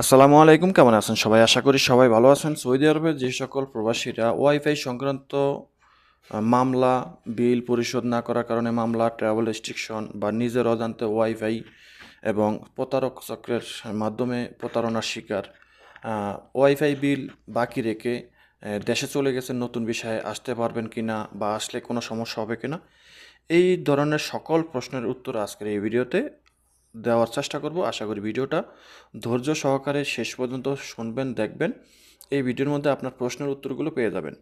আসসালামু আলাইকুম, কেমন আছেন সবাই? আশা করি সবাই ভালো আছেন। সৌদি আরবের যে সকল প্রবাসীরা ওয়াইফাই সংক্রান্ত মামলা, বিল পরিশোধ না করার কারণে মামলা ট্রাভেল রেস্ট্রিকশন বা নিজের অজান্তে ওয়াইফাই এবং প্রতারক চক্রের মাধ্যমে প্রতারণার শিকার ওয়াইফাই বিল বাকি রেখে দেশে চলে গেছেন, নতুন বিষয়ে আসতে পারবেন কি না বা আসলে কোনো সমস্যা হবে কিনা, এই ধরনের সকল প্রশ্নের উত্তর আজকের এই ভিডিওতে দেওয়ার চেষ্টা করব। আশা করি ভিডিওটা ধৈর্য সহকারে শেষ পর্যন্ত শুনবেন, দেখবেন। এই ভিডিওর মধ্যে আপনার প্রশ্নের উত্তরগুলো পেয়ে যাবেন।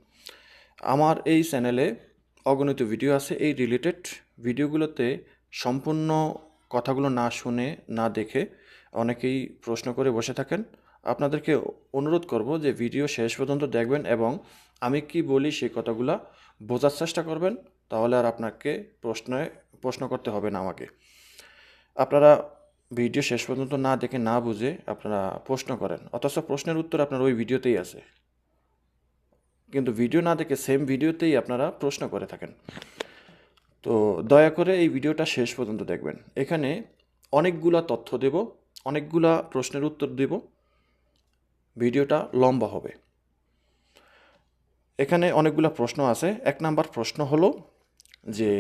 আমার এই চ্যানেলে অগণিত ভিডিও আছে। এই রিলেটেড ভিডিওগুলোতে সম্পূর্ণ কথাগুলো না শুনে, না দেখে অনেকেই প্রশ্ন করে বসে থাকেন। আপনাদেরকে অনুরোধ করব যে ভিডিও শেষ পর্যন্ত দেখবেন এবং আমি কি বলি সেই কথাগুলো বোঝার চেষ্টা করবেন। তাহলে আর আপনাকে প্রশ্নে, প্রশ্ন করতে হবে না আমাকে। আপনারা ভিডিও শেষ পর্যন্ত না দেখে না বুঝে আপনারা প্রশ্ন করেন। অথচ প্রশ্নের উত্তর আপনার ওই ভিডিওতেই আছে। কিন্তু ভিডিও না দেখে সেম ভিডিওতেই আপনারা প্রশ্ন করে থাকেন। তো দয়া করে এই ভিডিওটা শেষ পর্যন্ত দেখবেন। এখানে অনেকগুলা তথ্য দেব, অনেকগুলা প্রশ্নের উত্তর দেব। ভিডিওটা লম্বা হবে। এখানে অনেকগুলা প্রশ্ন আছে। এক নাম্বার প্রশ্ন হলো যে,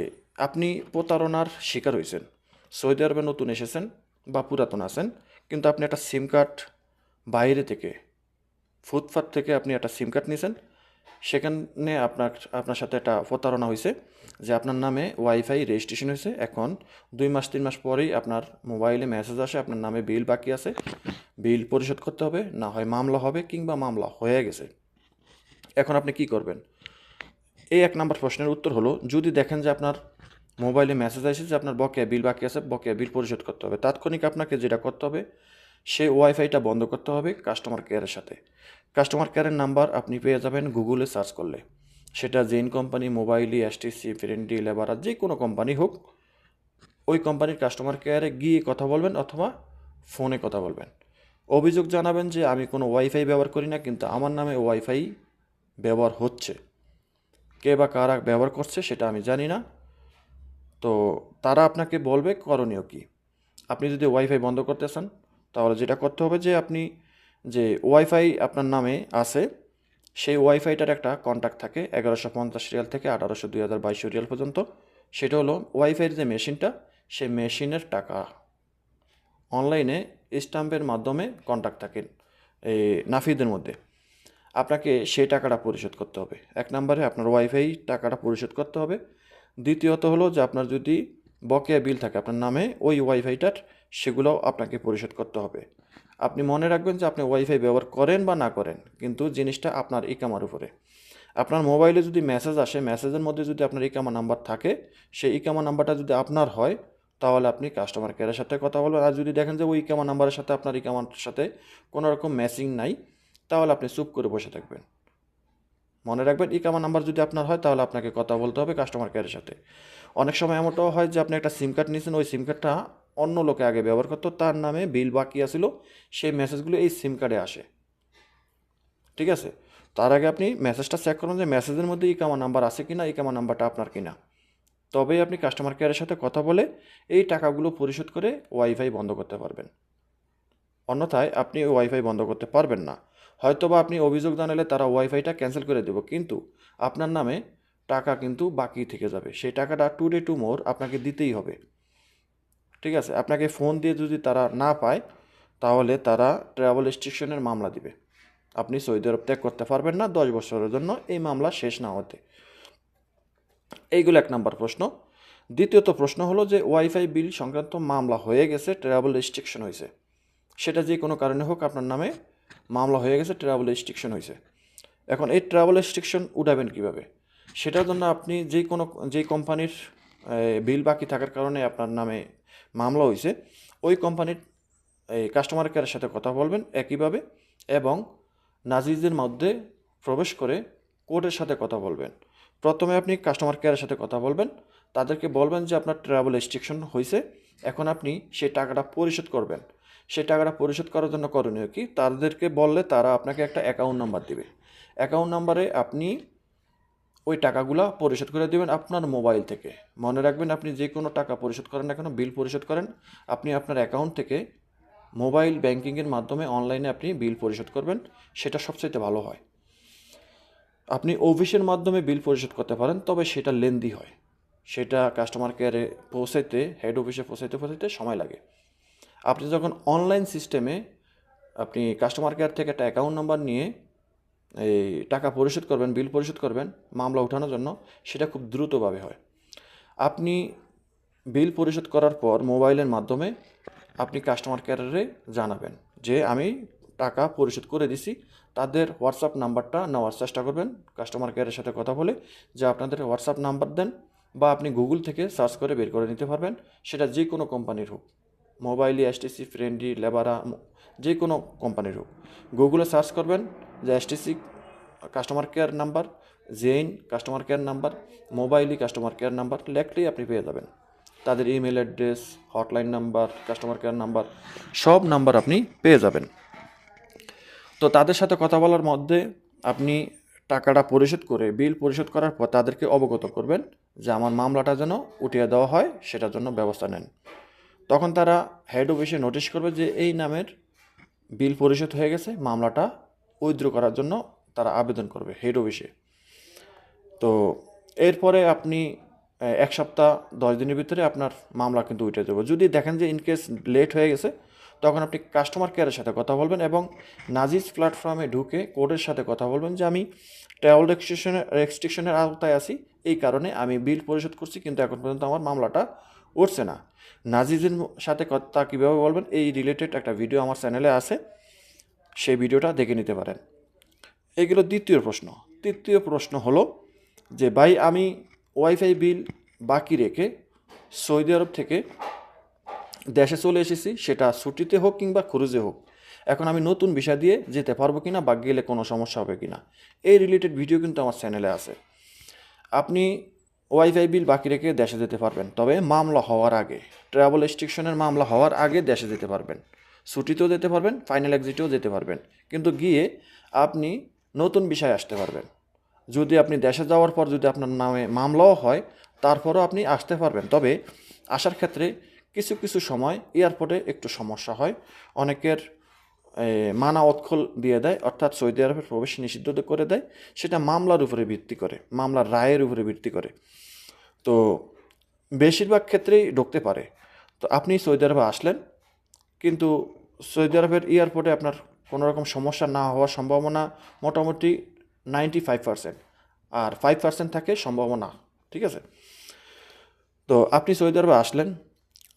আপনি প্রতারণার শিকার হয়েছেন। সৌদি আরবে নতুন এসেছেন, বা পুরাতন আছেন, কিন্তু আপনি একটা সিম কার্ড বাইরে থেকে ফুটপাথ থেকে আপনি একটা সিম কার্ড নিয়েছেন, সেখানে আপনার আপনার সাথে একটা প্রতারণা হয়েছে যে আপনার নামে ওয়াইফাই রেজিস্ট্রেশন হয়েছে। এখন দুই মাস, তিন মাস পরেই আপনার মোবাইলে মেসেজ আসে, আপনার নামে বিল বাকি আছে বিল পরিশোধ করতে হবে, না হয় মামলা হবে কিংবা মামলা হয়ে গেছে। এখন আপনি কি করবেন? এই এক নম্বর প্রশ্নের উত্তর হলো, যদি দেখেন যে আপনার মোবাইলে মেসেজ আসে যে আপনার বকেয়া বিল বাকি আছে, বকেয়া বিল পরিশোধ করতে হবে। তাৎক্ষণিক আপনাকে যেটা করতে হবে, সেই ওয়াইফাইটা বন্ধ করতে হবে কাস্টমার কেয়ারের সাথে। কাস্টমার কেয়ারের নাম্বার আপনি পেয়ে যাবেন গুগলে সার্চ করলে। সেটা Zain company Mobily STC Friendi Lebara যে কোনো কোম্পানি হোক, ওই কোম্পানির কাস্টমার কেয়ারে গিয়ে কথা বলবেন অথবা ফোনে কথা বলবেন। অভিযোগ জানাবেন যে আমি কোনো ওয়াইফাই ব্যবহার করি না, কিন্তু আমার নামে ওয়াইফাই ব্যবহার হচ্ছে। কে বা কারা ব্যবহার করছে সেটা আমি জানি না। তো তারা আপনাকে বলবে করণীয় কী? আপনি যদি ওয়াইফাই বন্ধ করতে চান, তাহলে যেটা করতে হবে যে আপনি যে ওয়াইফাই আপনার নামে আছে, সেই ওয়াইফাইটার একটা কন্ট্যাক্ট থাকে এগারোশো পঞ্চাশ রিয়াল থেকে আঠারোশো দুই হাজার বাইশশো রিয়াল পর্যন্ত। সেটা হলো ওয়াইফাইয়ের যে মেশিনটা সেই মেশিনের টাকা। অনলাইনে স্টাম্পের মাধ্যমে কন্ট্যাক্ট থাকে এই নাফিদের মধ্যে। আপনাকে সেই টাকাটা পরিশোধ করতে হবে। এক নম্বরে আপনার ওয়াইফাই টাকাটা পরিশোধ করতে হবে। দ্বিতীয়ত হলো যে আপনার যদি বকেয়া বিল থাকে আপনার নামে, ওই ওয়াইফাইটার সেগুলোও আপনাকে পরিশোধ করতে হবে। আপনি মনে রাখবেন যে আপনি ওয়াইফাই ব্যবহার করেন বা না করেন, কিন্তু জিনিসটা আপনার ইকামার উপরে। আপনার মোবাইলে যদি মেসেজ আসে, মেসেজের মধ্যে যদি আপনার ইকামা নাম্বার থাকে, সেই ইকামা নাম্বারটা যদি আপনার হয়, তাহলে আপনি কাস্টমার কেয়ারের সাথে কথা বলবেন। আর যদি দেখেন যে ওই ইকামা নাম্বারের সাথে আপনার ইকামার সাথে কোনো রকম নাই, তাহলে আপনি চুপ করে বসে থাকবেন। মনে রাখবেন ই ইকামা নাম্বার যদি আপনার হয়, তাহলে আপনাকে কথা বলতে হবে কাস্টমার কেয়ারের সাথে। অনেক সময় এমনটাও হয় যে, আপনি একটা সিম কার্ড নিয়েছেন, ওই সিম কার্ডটা অন্য লোকে আগে ব্যবহার করতো, তার নামে বিল বাকি আসিল সেই মেসেজগুলো এই সিম কার্ডে আসে। ঠিক আছে? তার আগে আপনি মেসেজটা চেক করুন যে মেসেজের মধ্যে ইকামা নাম্বার আছে কিনা ইকামা নাম্বারটা আপনার কিনা। তবেই আপনি কাস্টমার কেয়ারের সাথে কথা বলে, এই টাকাগুলো পরিশোধ করে ওয়াইফাই বন্ধ করতে পারবেন। অন্যথায় আপনি ওয়াইফাই বন্ধ করতে পারবেন না। হয়তোবা আপনি অভিযোগ জানালে তারা ওয়াইফাইটা ক্যান্সেল করে দেবো। কিন্তু আপনার নামে টাকা কিন্তু বাকি থেকে যাবে। সেই টাকাটা টু ডে টু মোর আপনাকে দিতেই হবে। ঠিক আছে? আপনাকে ফোন দিয়ে যদি তারা না পায়, তাহলে তারা ট্রাভেল রেস্ট্রিকশনের মামলা দিবে। আপনি সৌদি আরব ত্যাগ করতে পারবেন না দশ বছরের জন্য, এই মামলা শেষ না হতে। এইগুলো এক নাম্বার প্রশ্ন। দ্বিতীয়ত প্রশ্ন হলো যে, ওয়াইফাই বিল সংক্রান্ত মামলা হয়ে গেছে, ট্রাভেল রেস্ট্রিকশন হয়েছে। সেটা যে কোনো কারণে হোক আপনার নামে মামলা হয়ে গেছে ট্রাভেল রেস্ট্রিকশন হয়েছে এখন এই ট্রাভেল রেস্ট্রিকশন উঠাবেন কীভাবে? সেটার জন্য আপনি যে কোনো যেই কোম্পানির বিল বাকি থাকার কারণে আপনার নামে মামলা হয়েছে ওই কোম্পানির এই কাস্টমার কেয়ারের সাথে কথা বলবেন একইভাবে এবং নাজিজের মধ্যে প্রবেশ করে কোর্টের সাথে কথা বলবেন। প্রথমে আপনি কাস্টমার কেয়ারের সাথে কথা বলবেন, তাদেরকে বলবেন যে আপনার ট্রাভেল রেস্ট্রিকশন হয়েছে এখন আপনি সেই টাকাটা পরিশোধ করবেন। সেই টাকাটা পরিশোধ করার জন্য করণীয় কি? তাদেরকে বললে তারা আপনাকে একটা অ্যাকাউন্ট নাম্বার দিবে। অ্যাকাউন্ট নাম্বারে আপনি ওই টাকাগুলো পরিশোধ করে দেবেন আপনার মোবাইল থেকে। মনে রাখবেন আপনি যে কোনো টাকা পরিশোধ করেন না কেন বিল পরিশোধ করেন। আপনি আপনার অ্যাকাউন্ট থেকে মোবাইল ব্যাংকিংয়ের মাধ্যমে অনলাইনে আপনি বিল পরিশোধ করবেন, সেটা সবচাইতে ভালো হয়। আপনি অফিসের মাধ্যমে বিল পরিশোধ করতে পারেন, তবে সেটা লেন্দি হয়। সেটা কাস্টমার কেয়ারে পৌঁছাইতে হেড অফিসে পৌঁছাইতে পৌঁছাইতে সময় লাগে। আপনি যখন অনলাইন সিস্টেমে আপনি কাস্টমার কেয়ার থেকে একটা অ্যাকাউন্ট নাম্বার নিয়ে এই টাকা পরিশোধ করবেন বিল পরিশোধ করবেন, মামলা ওঠানোর জন্য, সেটা খুব দ্রুতভাবে হয়। আপনি বিল পরিশোধ করার পর মোবাইলের মাধ্যমে আপনি কাস্টমার কেয়ারে জানাবেন যে, আমি টাকা পরিশোধ করে দিছি। তাদের হোয়াটসঅ্যাপ নাম্বারটা নেওয়ার চেষ্টা করবেন কাস্টমার কেয়ারের সাথে কথা বলে যে, আপনাদের হোয়াটসঅ্যাপ নাম্বার দেন বা আপনি গুগল থেকে সার্চ করে বের করে নিতে পারবেন। সেটা যে কোনো কোম্পানির হোক। মোবাইলি এসটিসি ফ্রেন্ডলি লেবারা যে কোনো কোম্পানির হোক। গুগলে সার্চ করবেন, যে STC customer care number Zain customer care number Mobily customer care number লেখলেই আপনি পেয়ে যাবেন। তাদের email address hotline number customer care number সব নাম্বার আপনি পেয়ে যাবেন। তো তাদের সাথে কথা বলার মধ্যে আপনি টাকাটা পরিশোধ করে, বিল পরিশোধ করার পর তাদেরকে অবগত করবেন যে আমার মামলাটা যেন উঠিয়ে দেওয়া হয়, সেটার জন্য ব্যবস্থা নেন। তখন তারা হেড অফিসে নোটিশ করবে যে এই নামের বিল পরিশোধ হয়ে গেছে, মামলাটা উইথড্র করার জন্য তারা আবেদন করবে হেড অফিসে তো এরপরে আপনি এক সপ্তাহ, দশ দিনের ভিতরে আপনার মামলা কিন্তু উঠে যাবে। যদি দেখেন যে ইনকেস লেট হয়ে গেছে, তখন আপনি কাস্টমার কেয়ারের সাথে কথা বলবেন এবং নাজিস প্ল্যাটফর্মে ঢুকে কোর্টের সাথে কথা বলবেন যে আমি ট্রাভেল রেস্ট্রিকশনের রেস্ট্রিকশনের আওতায় আছি, এই কারণে আমি বিল পরিশোধ করছি, কিন্তু এখন পর্যন্ত আমার মামলাটা উঠছে না। নাজিজের সাথে কথা কীভাবে বলবেন? এই রিলেটেড একটা ভিডিও আমার চ্যানেলে আছে। সেই ভিডিওটা দেখে নিতে পারেন। এগুলো দ্বিতীয় প্রশ্ন। তৃতীয় প্রশ্ন হলো যে, ভাই, আমি ওয়াইফাই বিল বাকি রেখে সৌদি আরব থেকে দেশে চলে এসেছি। সেটা ছুটিতে হোক কিংবা ক্রুজে হোক। এখন আমি নতুন ভিসা দিয়ে যেতে পারব কিনা বা গেলে কোনো সমস্যা হবে কিনা? এই রিলেটেড ভিডিও কিন্তু আমার চ্যানেলে আছে। আপনি ওয়াইফাই বিল বাকি রেখে দেশে যেতে পারবেন। তবে মামলা হওয়ার আগে ট্রাভেল রেস্ট্রিকশনের মামলা হওয়ার আগে দেশে যেতে পারবেন। ছুটিতেও যেতে পারবেন ফাইনাল এক্সিটেও যেতে পারবেন। কিন্তু গিয়ে আপনি নতুন বিষয় আসতে পারবেন। যদি আপনি দেশে যাওয়ার পর যদি আপনার নামে মামলাও হয়, তারপরও আপনি আসতে পারবেন। তবে আসার ক্ষেত্রে কিছু কিছু সময় এয়ারপোর্টে একটু সমস্যা হয়। অনেকের মানা অৎখল দিয়ে দেয়, অর্থাৎ সৌদি আরবের প্রবেশ নিষিদ্ধ করে দেয়। সেটা মামলার উপরে ভিত্তি করে, মামলার রায়ের উপরে ভিত্তি করে। তো বেশিরভাগ ক্ষেত্রেই ঢুকতে পারে। তো আপনি সৌদি আরবে আসলেন, কিন্তু সৌদি আরবের এয়ারপোর্টে আপনার কোনো রকম সমস্যা না হওয়ার সম্ভাবনা মোটামুটি নাইনটি ফাইভ পার্সেন্ট আর ফাইভ পার্সেন্ট থাকে সম্ভাবনা, ঠিক আছে? তো আপনি সৌদি আরবে আসলেন,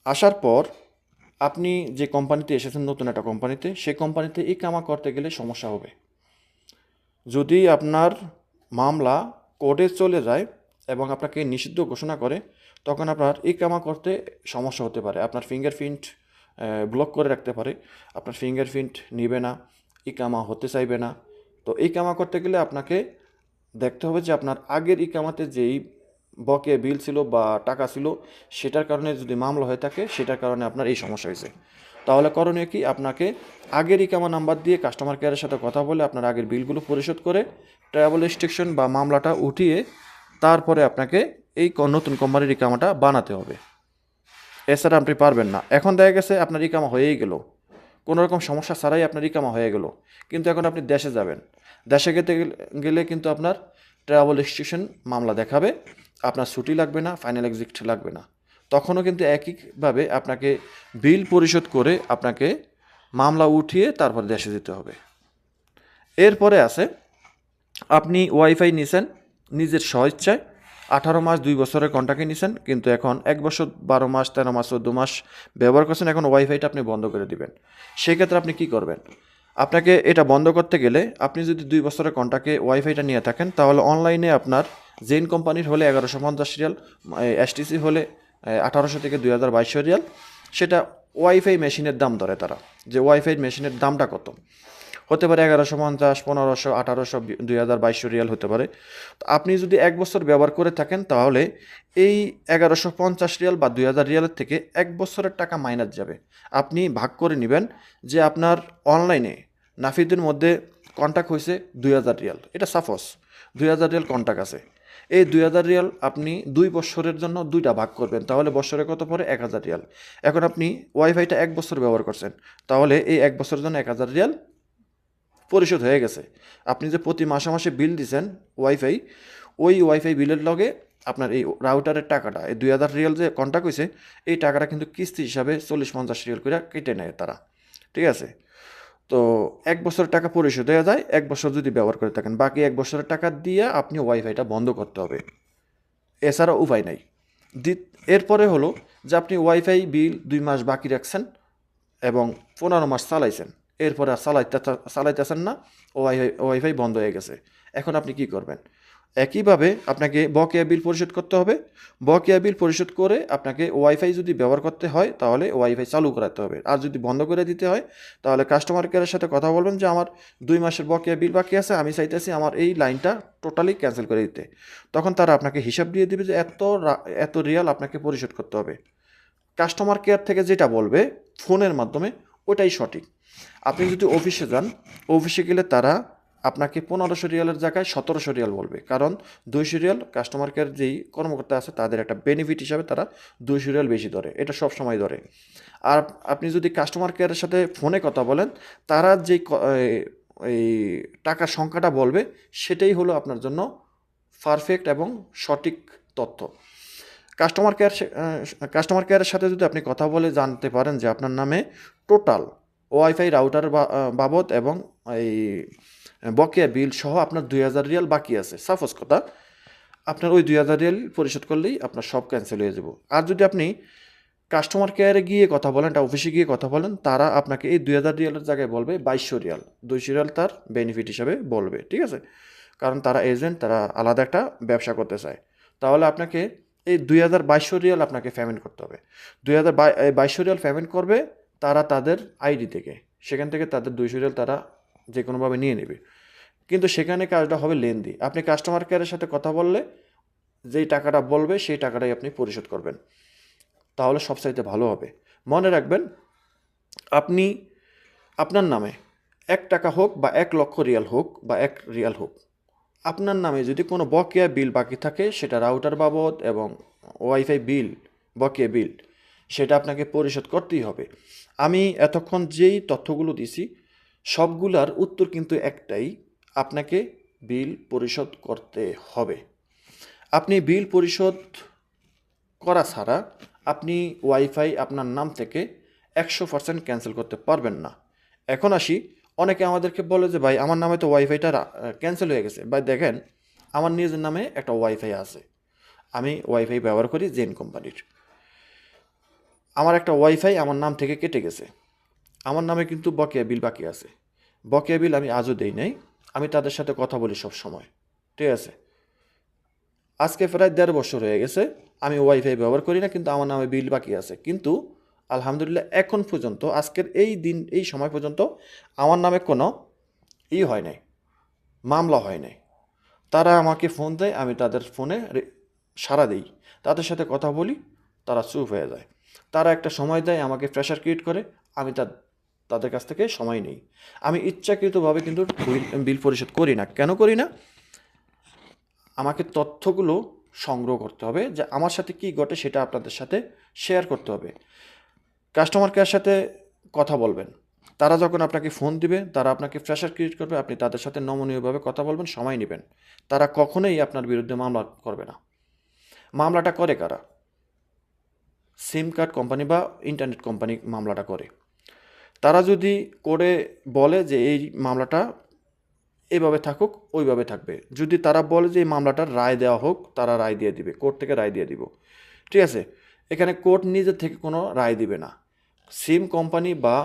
আসার পর আপনি যে কোম্পানিতে এসেছেন, নতুন একটা কোম্পানিতে সেই কোম্পানিতে এই কামা করতে গেলে সমস্যা হবে। যদি আপনার মামলা কোর্টে চলে যায় এবং আপনাকে নিষিদ্ধ ঘোষণা করে, তখন আপনার এই কামা করতে সমস্যা হতে পারে। আপনার ফিঙ্গারপ্রিন্ট ব্লক করে রাখতে পারে। আপনার ফিঙ্গারপ্রিন্ট নিবে না ইকামা হতে চাইবে না। তো এই কামা করতে গেলে আপনাকে দেখতে হবে যে আপনার আগের ইকামাতে যেই বকে বিল ছিল বা টাকা ছিল, সেটার কারণে যদি মামলা হয়ে থাকে, সেটার কারণে আপনার এই সমস্যা হয়েছে। তাহলে করণীয় কি? আপনাকে আগের ইকামা নাম্বার দিয়ে কাস্টমার কেয়ারের সাথে কথা বলে আপনার আগের বিলগুলো পরিশোধ করে ট্রাভেল রেস্ট্রিকশন বা মামলাটা উঠিয়ে তারপরে আপনাকে এই নতুন কোম্পানির ইকামাটা বানাতে হবে। এছাড়া আপনি পারবেন না। এখন দেখা গেছে আপনার ইকামা হয়েই গেল। কোনো রকম সমস্যা ছাড়াই আপনার ইকামা হয়ে গেল। কিন্তু এখন আপনি দেশে যাবেন। দেশে গেতে গেলে- কিন্তু আপনার ট্রাভেল রেস্ট্রিকশন মামলা দেখাবে। আপনার ছুটি লাগবে না ফাইনাল এক্সিট লাগবে না। তখনও কিন্তু একইভাবে আপনাকে বিল পরিশোধ করে আপনাকে মামলা উঠিয়ে তারপর দেশে যেতে হবে। এরপরে আছে, আপনি ওয়াইফাই নিছেন, নিজের স্বইচ্ছায় আঠারো মাস দুই বছরের কন্ট্রাক্টে নিছেন, কিন্তু এখন এক বছর বারো মাস, তেরো মাস, চোদ্দ মাস ব্যবহার করছেন, এখন ওয়াইফাইটা আপনি বন্ধ করে দিবেন। সেক্ষেত্রে আপনি কি করবেন? আপনাকে এটা বন্ধ করতে গেলে আপনি যদি দুই বছরের কন্ট্রাক্টে ওয়াইফাইটা নিয়ে থাকেন, তাহলে অনলাইনে আপনার জেন কোম্পানির হলে এগারোশো পঞ্চাশ রিয়াল এসটিসি হলে আঠারোশো থেকে দুই হাজার বাইশশো রিয়াল। সেটা ওয়াইফাই মেশিনের দাম ধরে তারা, যে ওয়াইফাই মেশিনের দামটা কত। হতে পারে এগারোশো পঞ্চাশ, পনেরোশো, আঠারোশো, দুই হাজার বাইশশো রিয়াল হতে পারে। তো আপনি যদি এক বছর ব্যবহার করে থাকেন, তাহলে এই এগারোশো পঞ্চাশ রিয়াল বা দুই হাজার রিয়ালের থেকে এক বছরের টাকা মাইনাস যাবে। আপনি ভাগ করে নেবেন যে আপনার অনলাইনে নাফিদের মধ্যে কন্ট্যাক্ট হয়েছে দুই হাজার রিয়াল। এটা সাপোজ দুই হাজার রিয়াল কন্ট্যাক্ট আছে। এই দুই হাজার রিয়াল আপনি দুই বছরের জন্য দুইটা ভাগ করবেন, তাহলে বছরে কত পরে এক হাজার রিয়াল। এখন আপনি ওয়াইফাইটা এক বছর ব্যবহার করছেন, তাহলে এই এক বছরের জন্য এক হাজার রিয়াল পরিশোধ হয়ে গেছে। আপনি যে প্রতি মাসে মাসে বিল দিছেন ওয়াইফাই, ওই ওয়াইফাই বিলের লগে আপনার এই রাউটারের টাকাটা, এই দুই হাজার রিয়াল যে কন্ট্যাক্ট হয়েছে এই টাকাটা কিন্তু কিস্তি হিসাবে চল্লিশ পঞ্চাশ রিয়াল করে কেটে নেয় তারা। ঠিক আছে? তো এক বছরের টাকা পরিশোধ হয়ে যায়, এক বছর যদি ব্যবহার করে থাকেন। বাকি এক বছরের টাকা দিয়ে আপনি ওয়াইফাইটা বন্ধ করতে হবে। এছাড়া উপায় নাই। এরপরে হলো যে আপনি ওয়াইফাই বিল দুই মাস বাকি রাখছেন এবং পনেরো মাস চালাইছেন। এরপরে আর চালাইতে চালাইতেছেন না, ওয়াইফাই ওয়াইফাই বন্ধ হয়ে গেছে। এখন আপনি কি করবেন? একইভাবে আপনাকে বকেয়া বিল পরিশোধ করতে হবে। বকেয়া বিল পরিশোধ করে আপনাকে ওয়াইফাই যদি ব্যবহার করতে হয়, তাহলে ওয়াইফাই চালু করাতে হবে। আর যদি বন্ধ করে দিতে হয়, তাহলে কাস্টমার কেয়ারের সাথে কথা বলবেন যে, আমার দুই মাসের বকেয়া বিল বাকি আছে, আমি চাইতেছি আমার এই লাইনটা টোটালি ক্যান্সেল করে দিতে। তখন তারা আপনাকে হিসাব দিয়ে দিবে যে, এত এত রিয়াল আপনাকে পরিশোধ করতে হবে। কাস্টমার কেয়ার থেকে যেটা বলবে, ফোনের মাধ্যমে ওটাই সঠিক। আপনি যদি অফিসে যান, অফিসে গেলে তারা আপনাকে পনেরোশো রিয়ালের জায়গায় সতেরোশো রিয়াল বলবে। কারণ দুইশো রিয়াল কাস্টমার কেয়ার যেই কর্মকর্তা আছে, তাদের একটা বেনিফিট হিসাবে তারা দুইশো রিয়াল বেশি ধরে। এটা সব সময় ধরে। আর আপনি যদি কাস্টমার কেয়ারের সাথে ফোনে কথা বলেন, তারা যেই এই টাকার সংখ্যাটা বলবে, সেটাই হলো আপনার জন্য পারফেক্ট এবং সঠিক তথ্য। কাস্টমার কেয়ার কাস্টমার কেয়ারের সাথে যদি আপনি কথা বলে জানতে পারেন যে আপনার নামে টোটাল ওয়াইফাই রাউটার বাবদ এবং এই বকেয়া বিল সহ আপনার দুই হাজার রিয়াল বাকি আছে। সাপোজ কথা, আপনার ওই দুই হাজার রিয়াল পরিশোধ করলেই আপনার সব ক্যান্সেল হয়ে যাব। আর যদি আপনি কাস্টমার কেয়ারে গিয়ে কথা বলেন, একটা অফিসে গিয়ে কথা বলেন, তারা আপনাকে এই দুই হাজার রিয়ালের জায়গায় বলবে বাইশশো রিয়াল। দুইশো রিয়াল তার বেনিফিট হিসাবে বলবে, ঠিক আছে? কারণ তারা এজেন্ট তারা আলাদা একটা ব্যবসা করতে চায়। তাহলে আপনাকে এই দুই হাজার বাইশশো রিয়াল আপনাকে পেমেন্ট করতে হবে। দুই হাজার বাইশশো রিয়াল পেমেন্ট করবে তারা তাদের আইডি থেকে। সেখান থেকে তাদের দুইশো রিয়াল তারা যে কোনোভাবে নিয়ে নেবে। কিন্তু সেখানে কাজটা হবে লেনদি আপনি কাস্টমার কেয়ারের সাথে কথা বললে, যেই টাকাটা বলবে সেই টাকাটাই আপনি পরিশোধ করবেন। তাহলে সবচাইতে ভালো হবে। মনে রাখবেন, আপনি, আপনার নামে এক টাকা হোক বা এক লক্ষ রিয়াল হোক বা এক রিয়াল হোক আপনার নামে যদি কোনো বকেয়া বিল বাকি থাকে, সেটা রাউটার বাবদ এবং ওয়াইফাই বিল, বকেয়া বিল, সেটা আপনাকে পরিশোধ করতেই হবে। আমি এতক্ষণ যেই তথ্যগুলো দিছি, সবগুলার উত্তর কিন্তু একটাই, আপনাকে বিল পরিশোধ করতে হবে। আপনি বিল পরিশোধ করা ছাড়া আপনি ওয়াইফাই আপনার নাম থেকে একশো পার্সেন্ট ক্যান্সেল করতে পারবেন না। এখন আসি অনেকে আমাদেরকে বলে যে, ভাই, আমার নামে তো ওয়াইফাইটা ক্যান্সেল হয়ে গেছে। ভাই, দেখেন, আমার নিজের নামে একটা ওয়াইফাই আছে। আমি ওয়াইফাই ব্যবহার করি জেন কোম্পানির। আমার একটা ওয়াইফাই আমার নাম থেকে কেটে গেছে। আমার নামে কিন্তু বকেয়া বিল বাকি আছে। বকেয়া বিল আমি আজও দেই নাই। আমি তাদের সাথে কথা বলি সব সময়। ঠিক আছে? আজকে প্রায় দেড় বছর হয়ে গেছে। আমি ওয়াইফাই ব্যবহার করি না, কিন্তু আমার নামে বিল বাকি আছে। কিন্তু আলহামদুলিল্লাহ, এখন পর্যন্ত, আজকের এই দিন, এই সময় পর্যন্ত আমার নামে কোনো ই হয় নাই, মামলা হয় নাই। তারা আমাকে ফোন দেয়, আমি তাদের ফোনে সাড়া দিই। তাদের সাথে কথা বলি, তারা চুপ হয়ে যায়। তারা একটা সময় দেয়, আমাকে প্রেশার ক্রিয়েট করে, আমি তা তাদের কাছ থেকে সময় নেই। আমি ইচ্ছাকৃতভাবে কিন্তু বিল পরিশোধ করি না। কেন করি না? আমাকে তথ্যগুলো সংগ্রহ করতে হবে, যে আমার সাথে কি ঘটে সেটা আপনাদের সাথে শেয়ার করতে হবে। কাস্টমার কেয়ার সাথে কথা বলবেন। তারা যখন আপনাকে ফোন দিবে, তারা আপনাকে প্রেশার ক্রিয়েট করবে, আপনি তাদের সাথে নমনীয়ভাবে কথা বলবেন, সময় নেবেন। তারা কখনোই আপনার বিরুদ্ধে মামলা করবে না। মামলাটা করে কারা? সিম কার্ড কোম্পানি বা ইন্টারনেট কোম্পানি মামলাটা করে। তারা যদি করে বলে যে এই মামলাটা এইভাবে থাকুক, ওইভাবে থাকবে। যদি তারা বলে যে এই মামলাটার রায় দেওয়া হোক, তারা রায় দিয়ে দিবে, কোর্ট থেকে রায় দিয়ে দিব। ঠিক আছে? এখানে কোর্ট নিজের থেকে কোনো রায় দিবে না। সিম কোম্পানি বা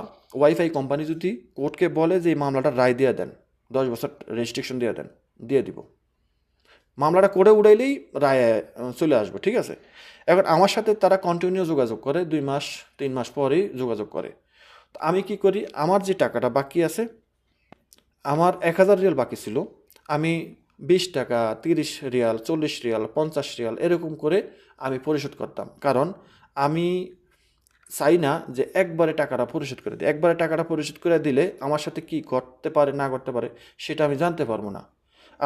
ওয়াইফাই কোম্পানি যদি কোর্টকে বলে যে এই মামলাটা রায় দিয়ে দেন, দশ বছর রেজিস্ট্রিকশন দিয়ে দেন, দিয়ে দিব। মামলাটা করে উড়াইলেই রায় চলে আসবে, ঠিক আছে? এখন আমার সাথে তারা কন্টিনিউ যোগাযোগ করে, দুই মাস, তিন মাস পরেই যোগাযোগ করে। তো আমি কি করি, আমার যে টাকাটা বাকি আছে, আমার এক হাজার রিয়াল বাকি ছিল, আমি বিশ টাকা, তিরিশ রিয়াল, চল্লিশ রিয়াল, পঞ্চাশ রিয়াল, এরকম করে আমি পরিশোধ করতাম। কারণ আমি চাই না যে একবারে টাকাটা পরিশোধ করে দিই। একবারে টাকাটা পরিশোধ করে দিলে আমার সাথে কি করতে পারে, না করতে পারে, সেটা আমি জানতে পারব না।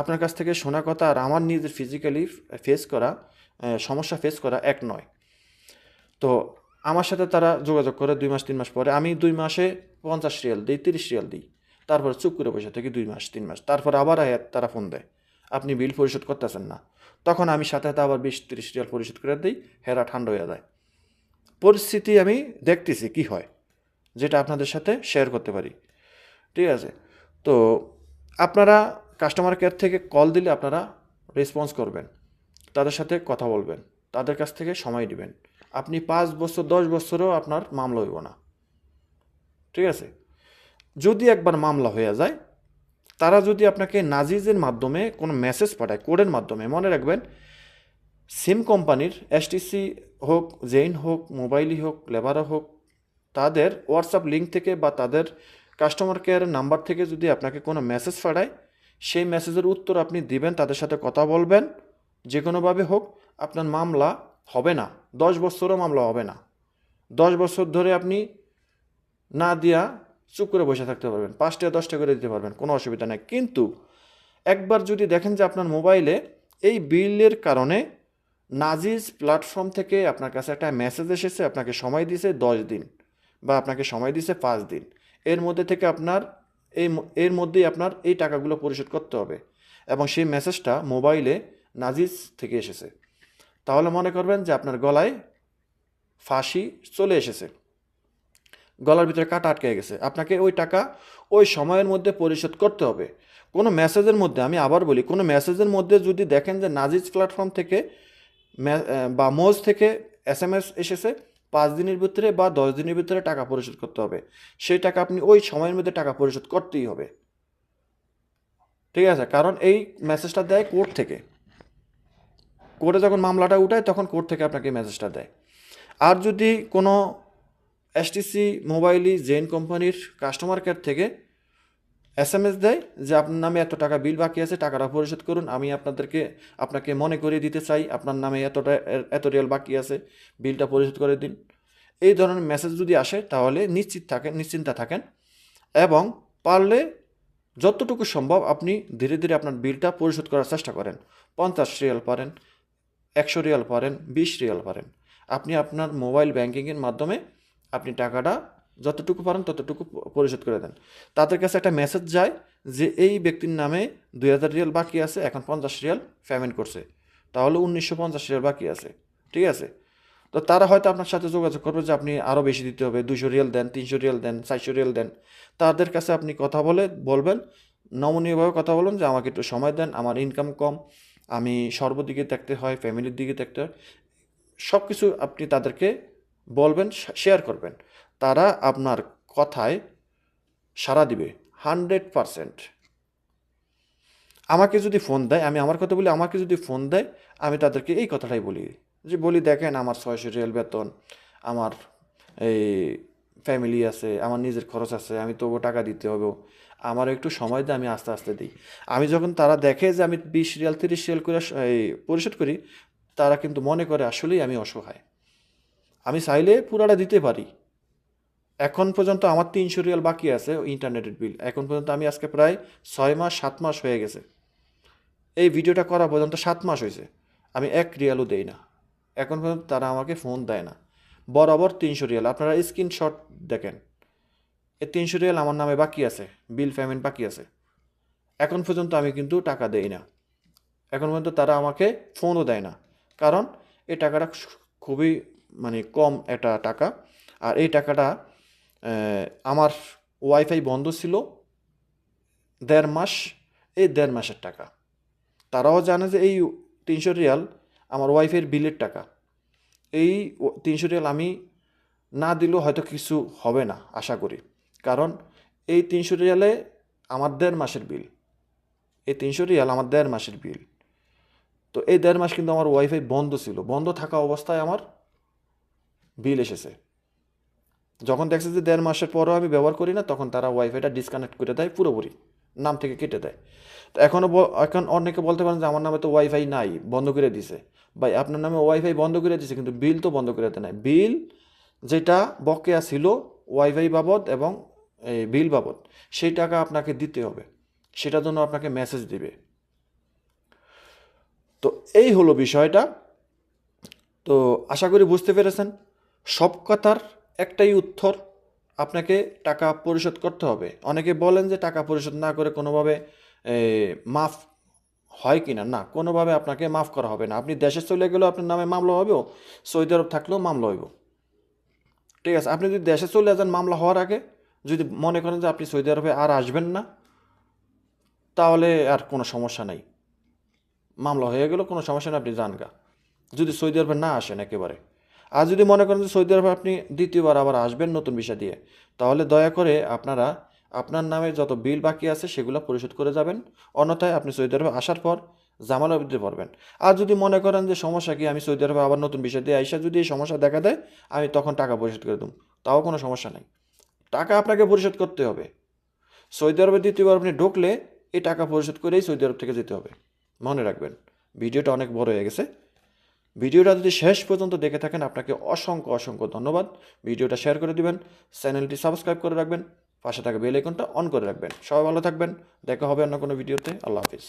আপনার কাছ থেকে শোনা কথা আর আমার নিজের ফিজিক্যালি ফেস করা সমস্যা ফেস করা এক নয়। তো আমার সাথে তারা যোগাযোগ করে দুই মাস, তিন মাস পরে। আমি দুই মাসে পঞ্চাশ রিয়াল দিই, তিরিশ রিয়াল দিই। তারপরে চুপ করে বসে থাকি দুই মাস, তিন মাস। তারপর আবার তারা ফোন দেয়, আপনি বিল পরিশোধ করতেছেন না। তখন আমি সাথে সাথে আবার বিশ, তিরিশ রিয়াল পরিশোধ করে দিই হেরা ঠান্ডা হয়ে যায়। পরিস্থিতি আমি দেখতেছি কি হয়, যেটা আপনাদের সাথে শেয়ার করতে পারি। ঠিক আছে? তো আপনারা কাস্টমার কেয়ার থেকে কল দিলে আপনারা রেসপন্স করবেন, তাদের সাথে কথা বলবেন, তাদের কাছ থেকে সময় দিবেন আপনি পাঁচ বছর, দশ বছরও আপনার মামলা হইব না। ঠিক আছে? যদি একবার মামলা হয়ে যায়, তারা যদি আপনাকে নাজিজের মাধ্যমে কোনো মেসেজ পাঠায় কোডের মাধ্যমে, মনে রাখবেন সিম কোম্পানির এসটিসি হোক, জেইন হোক, মোবাইলই হোক লেবারা হোক, তাদের হোয়াটসঅ্যাপ লিঙ্ক থেকে বা তাদের কাস্টমার কেয়ারের নাম্বার থেকে যদি আপনাকে কোনো মেসেজ পাঠায়, সেই মেসেজের উত্তর আপনি দিবেন, তাদের সাথে কথা বলবেন যে কোনোভাবে হোক, আপনার মামলা হবে না, দশ বছরও মামলা হবে না। দশ বছর ধরে আপনি না দিয়া চুপ করে বসে থাকতে পারবেন, পাঁচটা দশটা করে দিতে পারবেন, কোনো অসুবিধা নেই। কিন্তু একবার যদি দেখেন যে আপনার মোবাইলে এই বিলের কারণে নাজিজ প্ল্যাটফর্ম থেকে আপনার কাছে একটা মেসেজ এসেছে, আপনাকে সময় দিয়েছে দশ দিন বা আপনাকে সময় দিয়েছে পাঁচ দিন। এর মধ্যে থেকে আপনার এই এর মধ্যেই আপনার এই টাকাগুলো পরিশোধ করতে হবে এবং সেই মেসেজটা মোবাইলে নাজিজ থেকে এসেছে। তাহলে মনে করবেন যে আপনার গলায় ফাঁসি চলে এসেছে। গলার ভিতরে কাটা আটকে গেছে। আপনাকে ওই টাকা ওই সময়ের মধ্যে পরিশোধ করতে হবে। কোনো মেসেজের মধ্যে, আমি আবার বলি, কোনো মেসেজের মধ্যে যদি দেখেন যে নাজিজ প্ল্যাটফর্ম থেকে বা মোজ থেকে এস এম এস এসেছে, পাঁচ দিনের ভিতরে বা দশ দিনের ভিতরে টাকা পরিশোধ করতে হবে। সেই টাকা আপনি ওই সময়ের মধ্যে টাকা পরিশোধ করতেই হবে। ঠিক আছে? কারণ এই মেসেজটা দেয় কোর্ট থেকে। কোর্টে যখন মামলাটা উঠায়, তখন কোর্ট থেকে আপনাকে মেসেজটা দেয়। আর যদি কোনো এসটিসি মোবাইলই জেন কোম্পানির কাস্টমার কেয়ার থেকে এস এম এস দেয় যে, আপনার নামে এত টাকা বিল বাকি আছে, টাকাটা পরিশোধ করুন। আমি আপনাদেরকে, আপনাকে মনে করিয়ে দিতে চাই, আপনার নামে এতটা এত রিয়াল বাকি আছে, বিলটা পরিশোধ করে দিন। এই ধরনের মেসেজ যদি আসে, তাহলে নিশ্চিত থাকেন নিশ্চিন্তা থাকেন এবং পারলে যতটুকু সম্ভব আপনি ধীরে ধীরে আপনার বিলটা পরিশোধ করার চেষ্টা করেন। পঞ্চাশ রিয়াল পারেন, একশো রিয়াল পারেন, বিশ রিয়াল পারেন। আপনি আপনার মোবাইল ব্যাংকিংয়ের মাধ্যমে আপনি টাকাটা যতটুকু পারেন ততটুকু পরিশোধ করে দেন। তাদের কাছে একটা মেসেজ যায় যে, এই ব্যক্তির নামে দুই হাজার রিয়াল বাকি আছে, এখন পঞ্চাশ রিয়াল পেমেন্ট করছে। তাহলে উনিশশো পঞ্চাশ রিয়াল বাকি আছে। ঠিক আছে? তো তারা হয়তো আপনার সাথে যোগাযোগ করবে যে, আপনি আরও বেশি দিতে হবে। দুশো রিয়াল দেন, তিনশো রিয়াল দেন, চারশো রিয়াল দেন। তাদের কাছে আপনি কথা বলে, বলবেন, নমনীয়ভাবে কথা বলুন যে, আমাকে একটু সময় দেন, আমার ইনকাম কম, আমি সর্বদিকে দেখতে হয় ফ্যামিলির দিকে দেখতে হয়। সব কিছু আপনি তাদেরকে বলবেন শেয়ার করবেন। তারা আপনার কথায় সাড়া দিবে, হান্ড্রেড পারসেন্ট। আমাকে যদি ফোন দেয়, আমি আমার কথা বলি, আমাকে যদি ফোন দেয়, আমি তাদেরকে এই কথাটাই বলি যে, বলি দেখেন আমার ছয়শো রিয়াল বেতন, আমার এই ফ্যামিলি আছে, আমার নিজের খরচ আছে, আমি তবু টাকা দিতে হবে। আমার একটু সময় দিয়ে, আমি আস্তে আস্তে দিই। আমি যখন তারা দেখে যে আমি বিশ রিয়াল, তিরিশ রিয়াল করে পরিশোধ করি, তারা কিন্তু মনে করে আসলেই আমি অসহায়। আমি চাইলে পুরাটা দিতে পারি। এখন পর্যন্ত আমার তিনশো রিয়াল বাকি আছে ইন্টারনেটের বিল। এখন পর্যন্ত আমি আজকে প্রায় ছয় মাস, সাত মাস হয়ে গেছে। এই ভিডিওটা করা পর্যন্ত সাত মাস হয়েছে। আমি এক রিয়ালও দেই না। এখন পর্যন্ত তারা আমাকে ফোন দেয় না। বরাবর তিনশো রিয়াল। আপনারা স্ক্রিনশট দেখেন। এই তিনশো রিয়াল আমার নামে বাকি আছে। বিল পেমেন্ট বাকি আছে। এখন পর্যন্ত আমি কিন্তু টাকা দেই না। এখন পর্যন্ত তারা আমাকে ফোনও দেয় না। কারণ এই টাকাটা খুবই মানে কম একটা টাকা। আর এই টাকাটা আমার ওয়াইফাই বন্ধ ছিল দেড় মাস, এই দেড় মাসের টাকা। তারাও জানে যে এই তিনশো রিয়াল আমার ওয়াইফের বিলের টাকা। এই তিনশো রিয়াল আমি না দিলেও হয়তো কিছু হবে না, আশা করি। কারণ এই তিনশো রিয়ালে আমার দেড় মাসের বিল। এই তিনশো রিয়াল আমার দেড় মাসের বিল। তো এই দেড় মাস কিন্তু আমার ওয়াইফাই বন্ধ ছিল। বন্ধ থাকা অবস্থায় আমার বিল এসেছে। যখন দেখছে যে দেড় মাসের পরও আমি ব্যবহার করি না, তখন তারা ওয়াইফাইটা ডিসকানেক্ট করে দেয়, পুরোপুরি নাম থেকে কেটে দেয়। তো এখনও এখন অনেকে বলতে পারেন যে আমার নামে তো ওয়াইফাই নাই, বন্ধ করে দিছে। ভাই, আপনার নামে ওয়াইফাই বন্ধ করে দিছে, কিন্তু বিল তো বন্ধ করে দেয় নাই। বিল যেটা বকেয়া ছিল ওয়াইফাই বাবদ এবং এই বিল বাবদ, সেই টাকা আপনাকে দিতে হবে। সেটার জন্য আপনাকে মেসেজ দিবে। তো এই হলো বিষয়টা। তো আশা করি বুঝতে পেরেছেন। সব কথার একটাই উত্তর, আপনাকে টাকা পরিশোধ করতে হবে। অনেকে বলেন যে টাকা পরিশোধ না করে কোনোভাবে মাফ হয় কি না না, কোনোভাবে আপনাকে মাফ করা হবে না। আপনি দেশে চলে গেলেও আপনার নামে মামলা হবেও, সৌদি আরব থাকলেও মামলা হইব। ঠিক আছে, আপনি যদি দেশে চলে যান মামলা হওয়ার আগে, যদি মনে করেন যে আপনি সৌদি আরবে আর আসবেন না, তাহলে আর কোনো সমস্যা নাই। মামলা হয়ে গেলেও কোনো সমস্যা নেই, আপনি যান গা। যদি সৌদি আরবে না আসেন একেবারে। আর যদি মনে করেন যে সৌদি আরবে আপনি দ্বিতীয়বার আবার আসবেন নতুন ভিসা দিয়ে, তাহলে দয়া করে আপনারা আপনার নামে যত বিল বাকি আছে সেগুলো পরিশোধ করে যাবেন। অন্যথায় আপনি সৌদি আরবে আসার পর জামালা দিতে পারবেন আর যদি মনে করেন যে সমস্যা কি, আমি সৌদি আরবে আবার নতুন ভিসা দিয়ে আইসা যদি এই সমস্যা দেখা দেয়, আমি তখন টাকা পরিশোধ করে দেবো। তাও কোনো সমস্যা নেই। টাকা আপনাকে পরিশোধ করতে হবে। সৌদি আরবে দ্বিতীয়বার আপনি ঢুকলে এই টাকা পরিশোধ করেই সৌদি আরব থেকে যেতে হবে। মনে রাখবেন, ভিডিওটা অনেক বড় হয়ে গেছে। ভিডিওটা যদি শেষ পর্যন্ত দেখে থাকেন, আপনাকে অসংখ্য অসংখ্য ধন্যবাদ। ভিডিওটা শেয়ার করে দিবেন, চ্যানেলটি সাবস্ক্রাইব করে রাখবেন, পাশে থাকা বেল আইকনটা অন করে রাখবেন। সবাই ভালো থাকবেন, দেখা হবে অন্য কোনো ভিডিওতে। আল্লাহ হাফিজ।